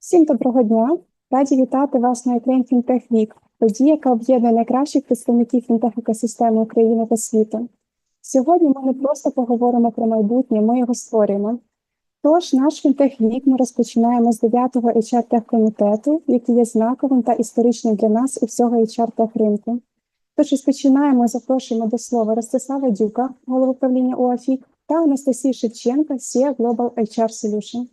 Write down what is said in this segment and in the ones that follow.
Всім доброго дня! Раді вітати вас на Ukraine FinTech Week, подія, яка об'єднує найкращих представників фінтех-екосистеми України та світу. Сьогодні ми не просто поговоримо про майбутнє, ми його створюємо. Тож, наш FinTech Week ми розпочинаємо з 9-го HR комітету, який є знаковим та історичним для нас і всього HR ринку. Тож розпочинаємо, і запрошуємо до слова Ростислава Дюка, голову правління УАФІК, та Анастасію Шевченка, CEO Global HR Solution.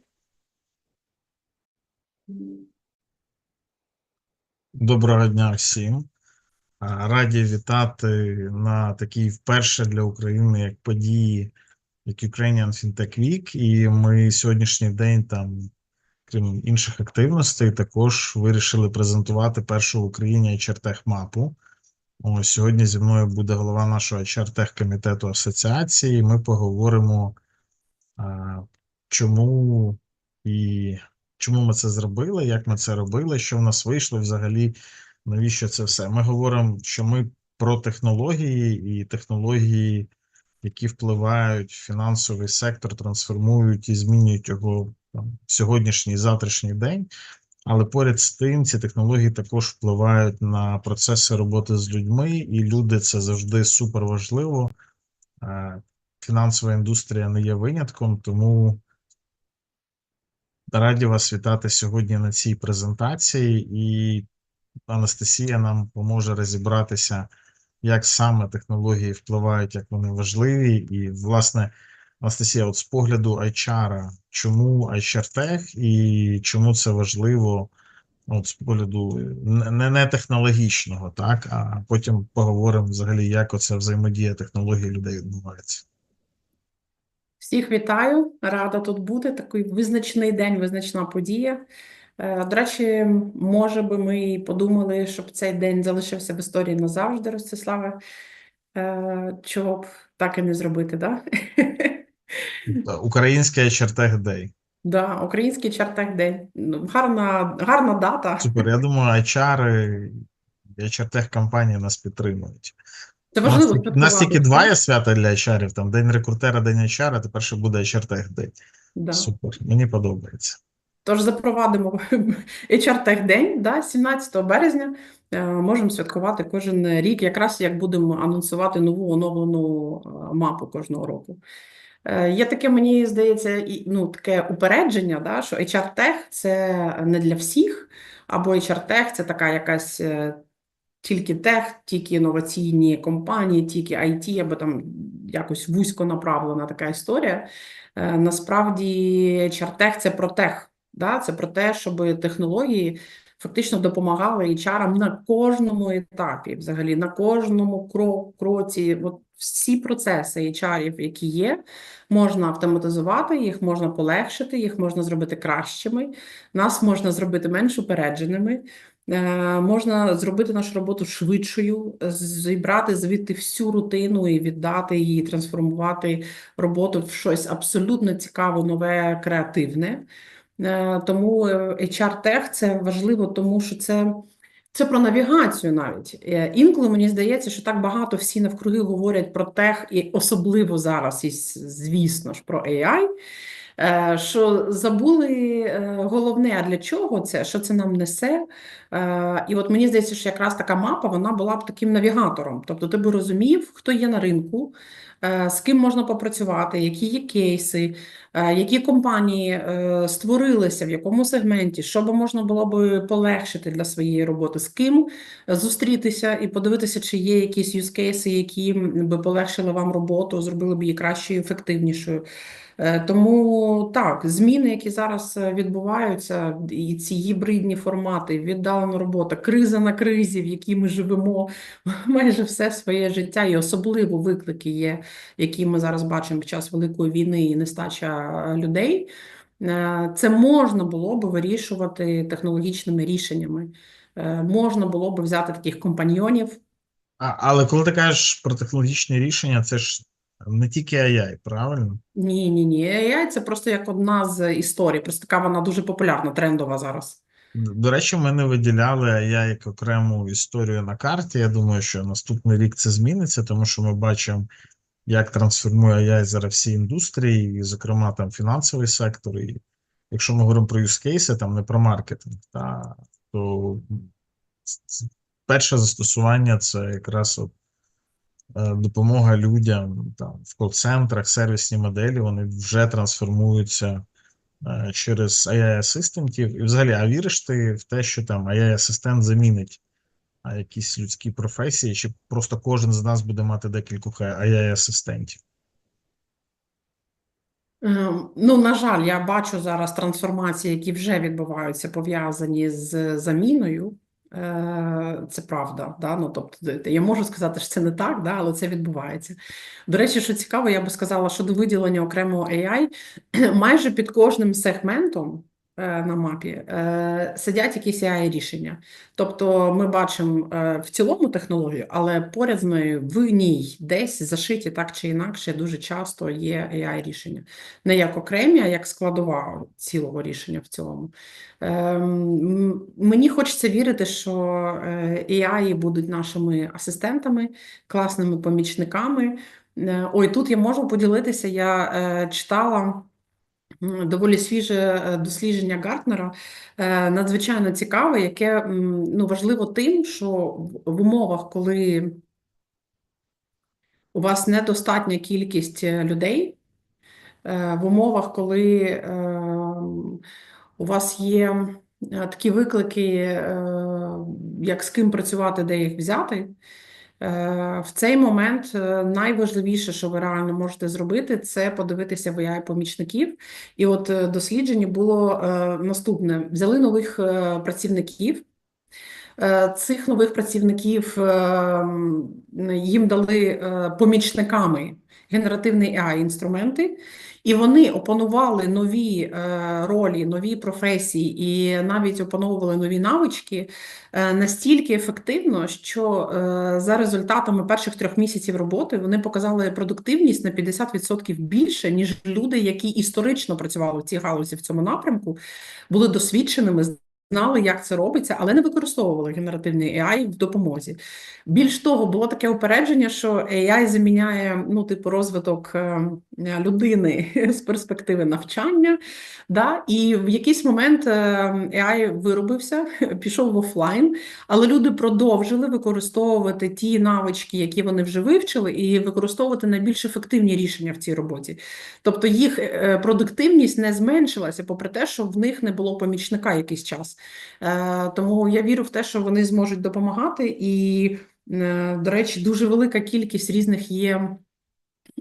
Доброго дня всім. Раді вітати на такій вперше для України як події, як Ukrainian FinTech Week. І ми сьогоднішній день там, крім інших активностей, також вирішили презентувати першу в Україні HR-тех мапу. Сьогодні зі мною буде голова нашого HR-тех комітету асоціації. Ми поговоримо, чому і чому ми це зробили, як ми це робили, що в нас вийшло взагалі, навіщо це все? Ми говоримо, що ми про технології і технології, які впливають в фінансовий сектор, трансформують і змінюють його там, сьогоднішній завтрашній день. Але поряд з тим, ці технології також впливають на процеси роботи з людьми, і люди це завжди супер важливо. Е, Фінансова індустрія не є винятком, тому Раді вас вітати сьогодні на цій презентації, і Анастасія нам поможе розібратися, як саме технології впливають, як вони важливі. І, власне, Анастасія, от з погляду HR, чому HR-тех і чому це важливо, от з погляду не, не технологічного, так, а потім поговоримо взагалі, як оця взаємодія технологій людей відбувається. Всіх вітаю, рада тут бути. Такий визначний день, визначна подія. Е, До речі, може би ми подумали, щоб цей день залишився в історії назавжди, Ростиславе. Е, Чого б так і не зробити, да? Український HR-тех Да, український чартек день. Ну, Гарна, гарна дата. Супер. Я думаю, HR, і HR-тех компанії нас підтримують. Це нас, важливо у нас тільки два є свята для HR, там День рекрутера, День HR, а тепер ще буде HR-тех Day. Да. Супер. Мені подобається. Тож запровадимо HR Tech День, да, 17 березня. Е, Можемо святкувати кожен рік, якраз як будемо анонсувати нову оновлену е, мапу кожного року. Е, Є таке, мені здається, і, ну, таке упередження, да, що HR Tech – це не для всіх, або HR Tech – це така якась тільки тех, тільки інноваційні компанії, тільки IT, або там якось вузько направлена така історія. Е, Насправді, Tech – це про тех. Да, це про те, щоб технології фактично допомагали HR на кожному етапі, взагалі на кожному кро- кроці. От всі процеси HR, які є, можна автоматизувати, їх можна полегшити, їх можна зробити кращими, нас можна зробити менш упередженими. Е, Можна зробити нашу роботу швидшою, зібрати звідти всю рутину і віддати її, трансформувати роботу в щось абсолютно цікаве, нове, креативне. Е, Тому е, HR Tech – це важливо, тому що це, це про навігацію навіть. Інколи мені здається, що так багато всі навкруги говорять про тех, і особливо зараз, і звісно ж, про AI, що забули е, головне, а для чого це, що це нам несе. Е, І от мені здається, що якраз така мапа, вона була б таким навігатором. Тобто ти би розумів, хто є на ринку, е, з ким можна попрацювати, які є кейси, е, які компанії е, створилися, в якому сегменті, що би можна було би полегшити для своєї роботи, з ким зустрітися і подивитися, чи є якісь юзкейси, які би полегшили вам роботу, зробили б її кращою, ефективнішою. Е, Тому так, зміни, які зараз е, відбуваються, і ці гібридні формати, віддалена робота, криза на кризі, в якій ми живемо майже все своє життя, і особливо виклики є, які ми зараз бачимо під час великої війни і нестача е, людей. Це можна було би вирішувати технологічними рішеннями. Можна було би взяти таких компаньйонів. А, але коли ти кажеш про технологічні рішення, це ж не тільки AI, правильно? Ні, ні, ні. AI – це просто як одна з історій. Просто така вона дуже популярна, трендова зараз. До речі, ми не виділяли AI як окрему історію на карті. Я думаю, що наступний рік це зміниться, тому що ми бачимо, як трансформує AI зараз всі індустрії, і, зокрема, там фінансовий сектор, і якщо ми говоримо про use case, там не про маркетинг, та, то перше застосування це якраз от, допомога людям там, в кол-центрах, сервісні моделі, вони вже трансформуються е, через AI-асистентів. І взагалі, а віриш ти в те, що там AI-асистент замінить якісь людські професії, чи просто кожен з нас буде мати декількох AI-асистентів? Е, Ну, на жаль, я бачу зараз трансформації, які вже відбуваються, пов'язані з заміною. Е, Це правда, да? Ну, тобто, я можу сказати, що це не так, да? але це відбувається. До речі, що цікаво, я би сказала, що до виділення окремого AI майже під кожним сегментом на мапі е, сидять якісь AI-рішення. Тобто ми бачимо е, в цілому технологію, але поряд з нею в ній десь зашиті так чи інакше дуже часто є AI-рішення. Не як окремі, а як складова цілого рішення в цілому. Ем, Мені хочеться вірити, що е, AI будуть нашими асистентами, класними помічниками. Е, Ой, тут я можу поділитися. Я е, читала доволі свіже е, дослідження Гартнера, е, надзвичайно цікаве, яке ну, важливо тим, що в умовах, коли у вас недостатня кількість е, людей, в умовах, коли у вас є такі виклики, як з ким працювати, де їх взяти. Е, В цей момент е, найважливіше, що ви реально можете зробити, це подивитися в AI-помічників. І от е, дослідження було наступне: взяли нових працівників. Е, Цих нових працівників е, їм дали е, помічниками генеративні AI-інструменти, і вони опанували нові ролі, нові професії і навіть опановували нові навички настільки ефективно, що за результатами перших трьох місяців роботи вони показали продуктивність на 50% більше, ніж люди, які історично працювали в цій галузі в цьому напрямку, були досвідченими. Знали, як це робиться, але не використовували генеративний AI в допомозі. Більш того, було таке упередження, що AI заміняє ну, типу, розвиток е, людини з перспективи навчання. Да? І в якийсь момент е, AI виробився, пішов в офлайн, але люди продовжили використовувати ті навички, які вони вже вивчили, і використовувати найбільш ефективні рішення в цій роботі. Тобто їх е, продуктивність не зменшилася, попри те, що в них не було помічника якийсь час. Е, Тому я вірю в те, що вони зможуть допомагати. І, е, до речі, дуже велика кількість різних є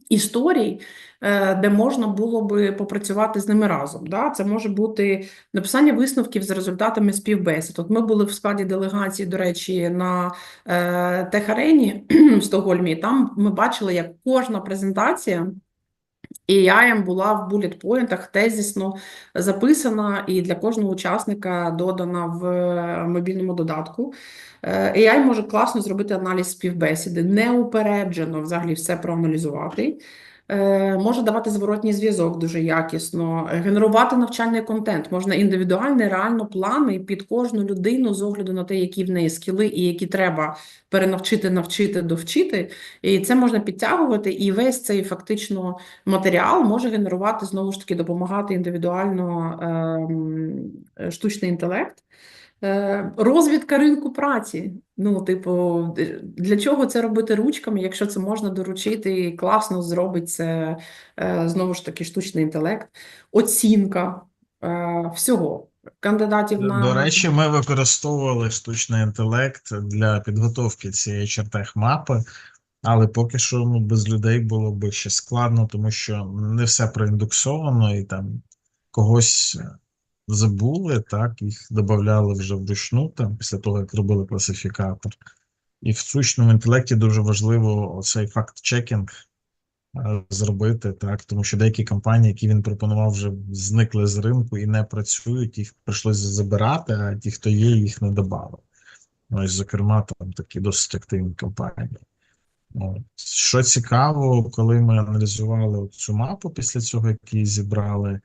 історій, е, де можна було би попрацювати з ними разом. Це може бути написання висновків за результатами співбесід. От ми були в складі делегації, до речі, на Техарені в Стокгольмі. Там ми бачили, як кожна презентація. AI була в булlet-поінтах тезісно записана і для кожного учасника додана в е, мобільному додатку. Е, AI може класно зробити аналіз співбесіди, неупереджено взагалі все проаналізувати. Е, Може давати зворотній зв'язок дуже якісно, генерувати навчальний контент. Можна індивідуальний, реально плани під кожну людину з огляду на те, які в неї скіли і які треба перенавчити, навчити, довчити. І це можна підтягувати, і весь цей фактично матеріал може генерувати знову ж таки допомагати індивідуально ем, штучний інтелект. Е, Розвідка ринку праці. Ну, типу, для чого це робити ручками, якщо це можна доручити і класно зробить це е, знову ж таки штучний інтелект, оцінка е, всього кандидатів на до речі, ми використовували штучний інтелект для підготовки цієї чертех мапи, але поки що ну, без людей було б ще складно, тому що не все проіндексовано і там когось забули, так, їх додавали вже вручну, там, після того, як робили класифікатор. І в штучному інтелекті дуже важливо оцей факт-чекінг е, зробити, так, тому що деякі компанії, які він пропонував, вже зникли з ринку і не працюють, їх прийшлося забирати, а ті, хто є, їх не додали. Ось, зокрема, там такі досить активні компанії. От. Що цікаво, коли ми аналізували цю мапу після цього, як її зібрали,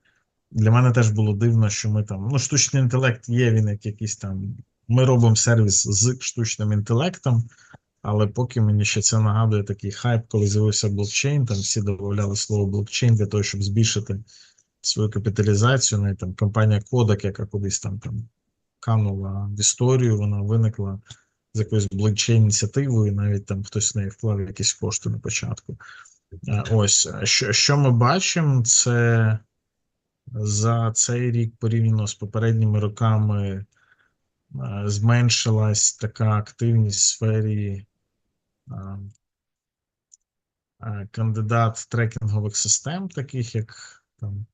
для мене теж було дивно, що ми там, ну, штучний інтелект є, він як якийсь там. Ми робимо сервіс з штучним інтелектом, але поки мені ще це нагадує такий хайп, коли з'явився блокчейн, там всі додавали слово блокчейн для того, щоб збільшити свою капіталізацію. Навіть там компанія Kodak, яка кудись там, там канула в історію, вона виникла з якоюсь блокчейн-ініціативою, навіть там хтось в неї вклав якісь кошти на початку. Е, Ось, що, що ми бачимо, це за цей рік порівняно з попередніми роками е, зменшилась така активність в сфері е, е, кандидат трекінгових систем, таких як там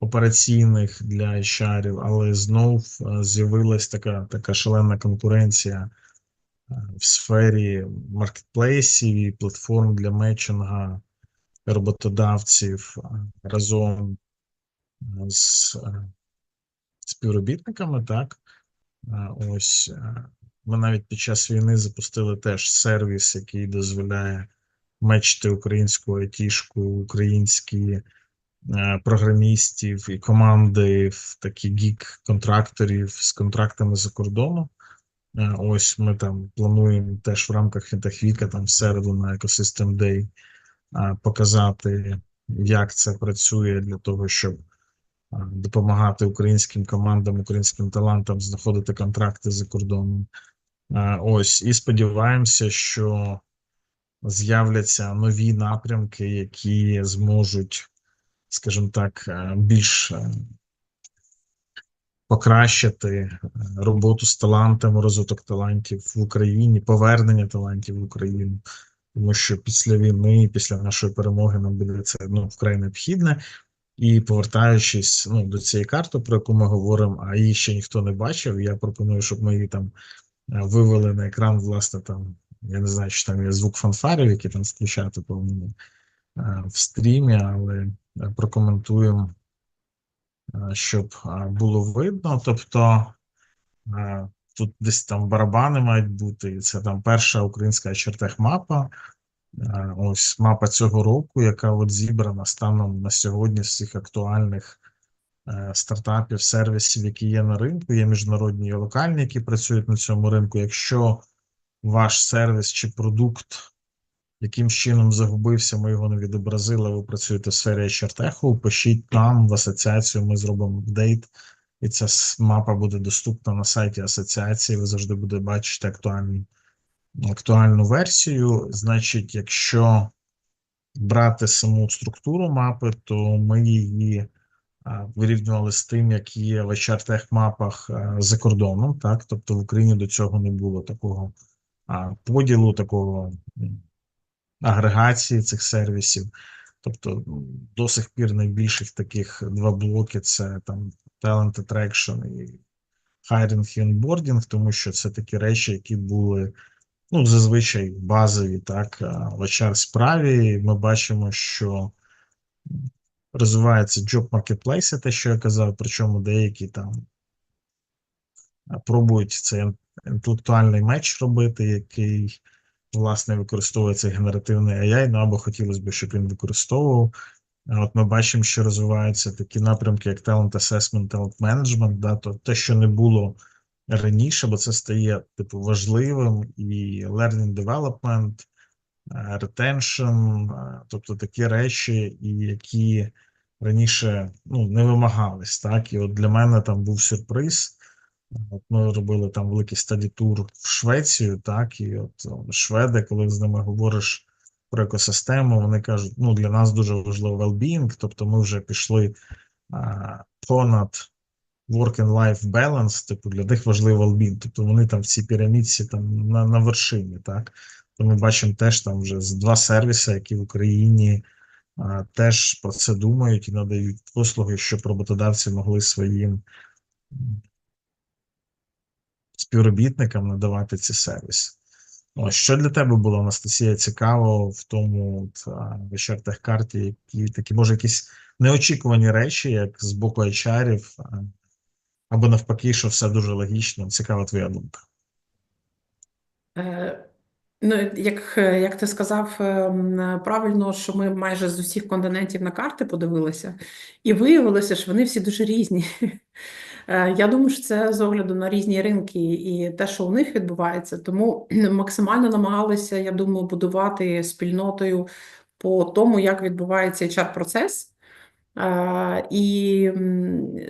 операційних для HR, але знов з'явилась така, така шалена конкуренція в сфері маркетплейсів і платформ для мечинга роботодавців разом з е, співробітниками, так. Е, Ось е, ми навіть під час війни запустили теж сервіс, який дозволяє мечити українську айтішку, українські програмістів і команди в такі гік-контракторів з контрактами за кордоном. Е, Ось ми там плануємо теж в рамках Фінтехвіка там в середу на Ecosystem Day показати, як це працює для того, щоб допомагати українським командам, українським талантам знаходити контракти за кордоном. Ось і сподіваємося, що з'являться нові напрямки, які зможуть, скажімо так, е, більш е, покращити е, роботу з талантами, розвиток талантів в Україні, повернення талантів в Україну. Тому що після війни, після нашої перемоги, нам буде це ну, вкрай необхідне. І повертаючись ну, до цієї карти, про яку ми говоримо, а її ще ніхто не бачив. Я пропоную, щоб ми її там е, вивели на екран, власне, там, я не знаю, чи там є звук фанфарів, які там включати повинні е, в стрімі, але е, прокоментуємо, щоб було видно. Тобто тут десь там барабани мають бути, і це там перша українська чертех-мапа. Е, Ось мапа цього року, яка от зібрана станом на сьогодні з всіх актуальних е, стартапів, сервісів, які є на ринку. Є міжнародні і локальні, які працюють на цьому ринку. Якщо ваш сервіс чи продукт яким чином загубився, ми його не відобразили, ви працюєте в сфері HR-теху, пишіть нам в асоціацію, ми зробимо апдейт, і ця мапа буде доступна на сайті асоціації. Ви завжди будете бачити актуальні актуальну версію. Значить, якщо брати саму структуру мапи, то ми її а, вирівнювали з тим, як є в HR мапах за кордоном, так тобто в Україні до цього не було такого поділу, такого агрегації цих сервісів. Тобто до сих пір найбільших таких два блоки це там Talent Attraction і Hiring і Onboarding, тому що це такі речі, які були ну, зазвичай базові, так, а, в HR справі ми бачимо, що розвивається job marketplace, те, що я казав, причому деякі там пробують цей інтелектуальний меч робити, який, власне, використовує цей генеративний AI, ну або хотілося б, щоб він використовував. От ми бачимо, що розвиваються такі напрямки, як Talent Assessment, Talent Management, да, то те, що не було раніше, бо це стає типу важливим і learning development, е, retention, е, тобто такі речі, які раніше ну, не вимагались. Так, і от для мене там був сюрприз. От ми робили там великий стаді тур в Швецію, так, і от шведи, коли з ними говориш про екосистему, вони кажуть, ну для нас дуже важливо well-being, тобто ми вже пішли а, понад work and life balance, типу для них важливо well-being, тобто вони там в цій пірамідці там на, на вершині, так. То ми бачимо теж там вже два сервіси, які в Україні а, теж про це думають і надають послуги, щоб роботодавці могли своїм співробітникам надавати ці сервіси. Ось, що для тебе було, Анастасія, цікаво в тому от, а, в техкарті, які такі, може, якісь неочікувані речі, як з боку HR-ів, або навпаки, що все дуже логічно. Цікава твоя думка. Е, Ну, як, е, як ти сказав ем, правильно, що ми майже з усіх континентів на карти подивилися, і виявилося, що вони всі дуже різні. Е, Я думаю, що це з огляду на різні ринки і те, що у них відбувається. Тому максимально намагалися, я думаю, будувати спільнотою по тому, як відбувається HR-процес. Е, І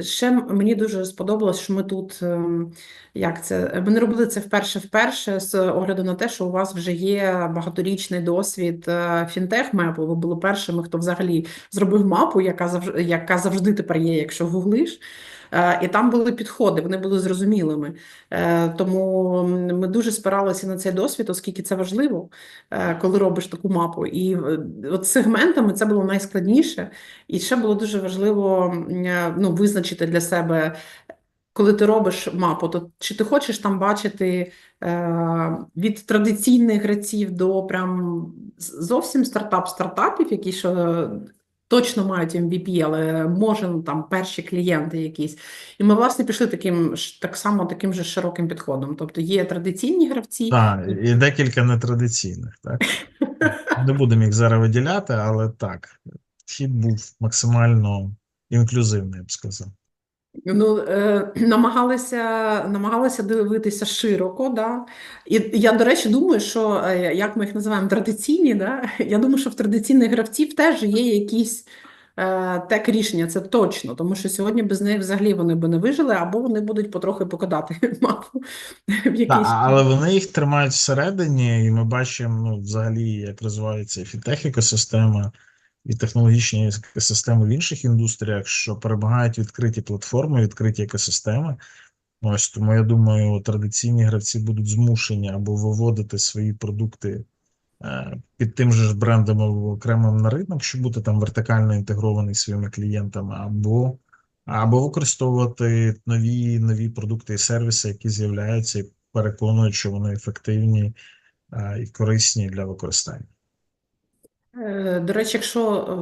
ще мені дуже сподобалось, що ми тут, ем, як це, ми не робили це вперше-вперше з огляду на те, що у вас вже є багаторічний досвід е, фінтех-мепу. Ви були першими, хто взагалі зробив мапу, яка завжди, яка завжди тепер є, якщо гуглиш. Е, І там були підходи, вони були зрозумілими. Е, Тому ми дуже спиралися на цей досвід, оскільки це важливо, е, коли робиш таку мапу. І от сегментами це було найскладніше. І ще було дуже важливо ну, визначити для себе, коли ти робиш мапу, то чи ти хочеш там бачити е, від традиційних гравців до прям зовсім стартап-стартапів, які що точно мають MVP, але може ну, там перші клієнти якісь. І ми, власне, пішли таким так само таким же широким підходом. Тобто є традиційні гравці, Так, і декілька нетрадиційних, так. Не будемо їх зараз виділяти, але так, вхід був максимально інклюзивний, я б сказав. Ну, е, намагалися, намагалися дивитися широко, да. І я, до речі, думаю, що е, як ми їх називаємо традиційні, да? Я думаю, що в традиційних гравців теж є якісь е, тек рішення, це точно, тому що сьогодні без них взагалі вони би не вижили, або вони будуть потрохи покидати мапу в але вони їх тримають всередині, і ми бачимо ну, взагалі, як розвивається і фінтех-екосистема, і технологічні екосистеми в інших індустріях, що перемагають відкриті платформи, відкриті екосистеми. Ось тому я думаю, традиційні гравці будуть змушені або виводити свої продукти е, під тим же ж брендом або окремим на ринок, щоб бути там вертикально інтегрований своїми клієнтами, або, або використовувати нові, нові продукти і сервіси, які з'являються, і переконують, що вони ефективні е, і корисні для використання. Е, До речі, якщо е,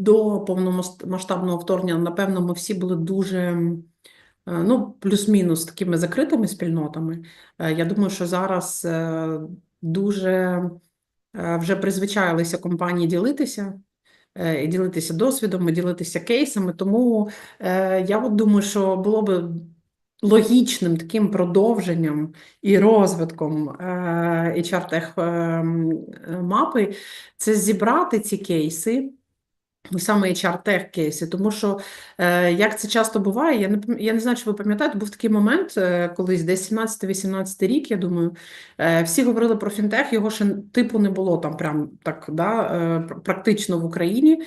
до повномасштабного вторгнення, напевно, ми всі були дуже, е, ну, плюс-мінус такими закритими спільнотами. Я думаю, що зараз дуже вже призвичаїлися компанії ділитися. І ділитися досвідом, і ділитися кейсами. Тому я от думаю, що було би логічним таким продовженням і розвитком е, HR-тех е, м, е, мапи це зібрати ці кейси, саме HR-тех кейси, тому що, е, як це часто буває, я не, я не знаю, чи ви пам'ятаєте, був такий момент е, колись, десь 17-18 рік, я думаю, е, всі говорили про фінтех, його ще типу не було там прям так, да, практично в Україні.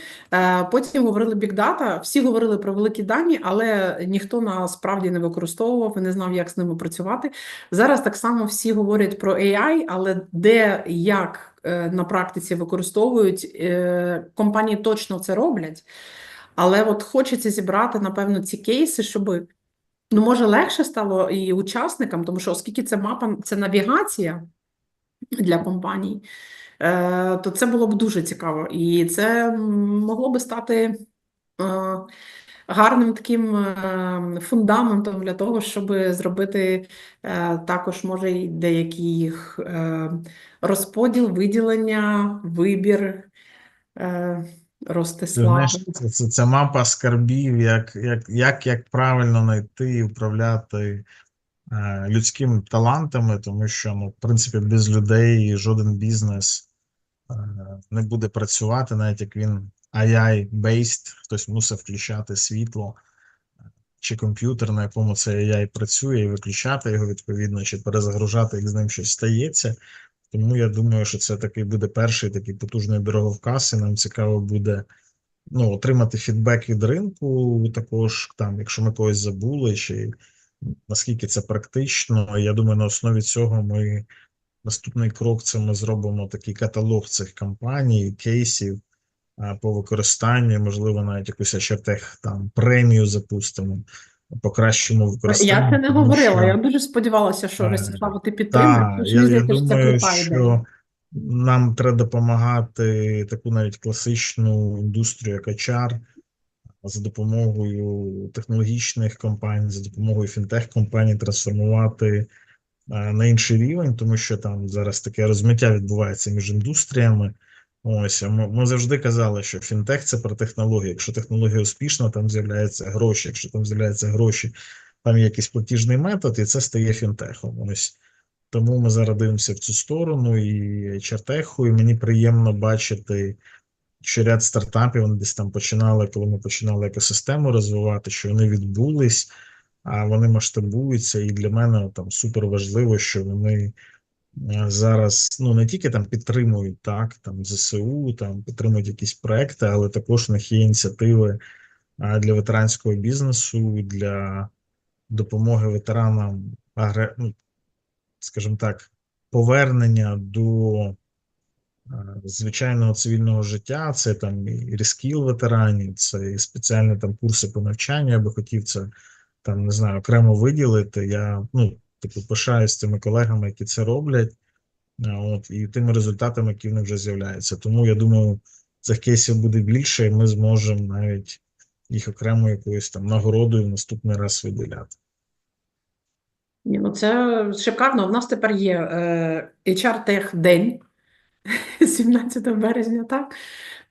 Потім говорили бікдата, всі говорили про великі дані, але ніхто насправді не використовував і не знав, як з ними працювати. Зараз так само всі говорять про AI, але де як на практиці використовують, е, компанії точно це роблять. Але от хочеться зібрати, напевно, ці кейси, щоб ну, може легше стало і учасникам, тому що оскільки це мапа, це навігація для компаній, е, то це було б дуже цікаво. І це могло би стати е, гарним таким е, фундаментом для того, щоб зробити е, також, може, і деякий їх е, розподіл, виділення, вибір, Ти Ростислав. знаєш, це, це, це мапа скарбів, як, як, як, як правильно знайти і управляти е, людськими талантами, тому що, ну, в принципі, без людей жоден бізнес е, не буде працювати, навіть як він AI-based, хтось мусить включати світло чи комп'ютер, на якому цей AI працює, і виключати його відповідно, чи перезагружати, як з ним щось стається. Тому я думаю, що це такий буде перший такий потужний дороговказ, і нам цікаво буде ну, отримати фідбек від ринку, також там, якщо ми когось забули, чи наскільки це практично. Я думаю, на основі цього ми наступний крок це ми зробимо такий каталог цих компаній, кейсів по використанню, можливо, навіть якусь HRTech там премію запустимо, покращимо використання. Я це не говорила. що- Я дуже сподівалася, що Е, Ростислав, ти підтримуєш. Що я, я думаю, що нам треба допомагати таку навіть класичну індустрію, як HR, за допомогою технологічних компаній, за допомогою фінтех-компаній трансформувати е, на інший рівень, тому що там зараз таке розмиття відбувається між індустріями. Ось ми, завжди казали, що фінтех це про технології. Якщо технологія успішна, там з'являються гроші. Якщо там з'являються гроші, там є якийсь платіжний метод, і це стає фінтехом. Ось тому ми зараз дивимося в цю сторону і чертеху, і мені приємно бачити, що ряд стартапів вони десь там починали, коли ми починали екосистему розвивати, що вони відбулись, а вони масштабуються. І для мене там супер важливо, що вони зараз ну не тільки там підтримують так, там ЗСУ, там підтримують якісь проекти, але також у них є ініціативи для ветеранського бізнесу, для допомоги ветеранам, ну, скажімо так, повернення до е, звичайного цивільного життя. Це там і рескіл ветеранів, це і спеціальні там курси по навчанню. Я би хотів це там не знаю окремо виділити. Я ну типу пишаюсь цими колегами, які це роблять. От і тими результатами, які в них вже з'являються. Тому я думаю, цих кейсів буде більше, і ми зможемо навіть їх окремо якоюсь там нагородою в наступний раз виділяти. Ні, ну це шикарно. У нас тепер є е, HR Tech день 17 березня, так?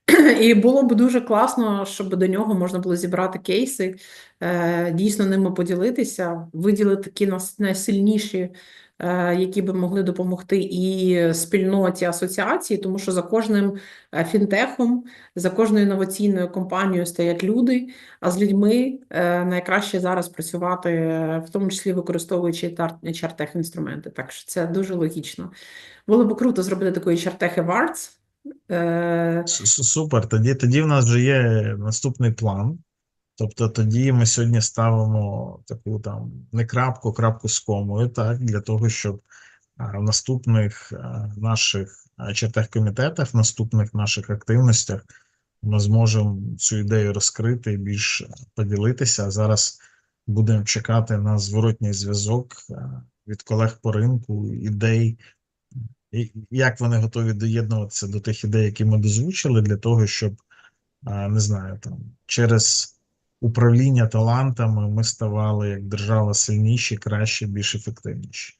І було б дуже класно, щоб до нього можна було зібрати кейси, е, дійсно ними поділитися, виділити такі найсильніші, е, які би могли допомогти і спільноті асоціації, тому що за кожним е, фінтехом, за кожною інноваційною компанією стоять люди, а з людьми найкраще зараз працювати, в тому числі використовуючи HR-тех інструменти. Так що це дуже логічно. Було б круто зробити такий HR-тех Awards. Е, Супер. Тоді, тоді в нас вже є наступний план. Тобто тоді ми сьогодні ставимо таку там не крапку, крапку з комою, так, для того, щоб в наступних наших чертах комітетах, в наступних наших активностях ми зможемо цю ідею розкрити і більш поділитися. А зараз будемо чекати на зворотній зв'язок від колег по ринку, ідей, як вони готові доєднуватися до тих ідей, які ми дозвучили, для того, щоб не знаю, там через управління талантами ми ставали як держава сильніші, краще, більш ефективніші.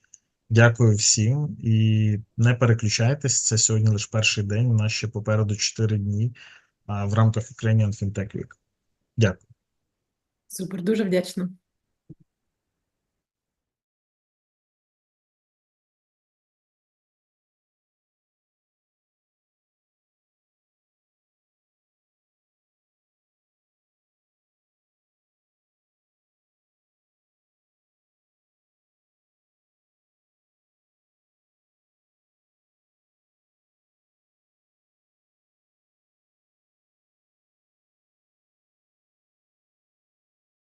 Дякую всім і не переключайтесь. Це сьогодні лише перший день. У нас ще попереду 4 дні в рамках Ukrainian Fintech Week. Дякую. супер, дуже вдячна.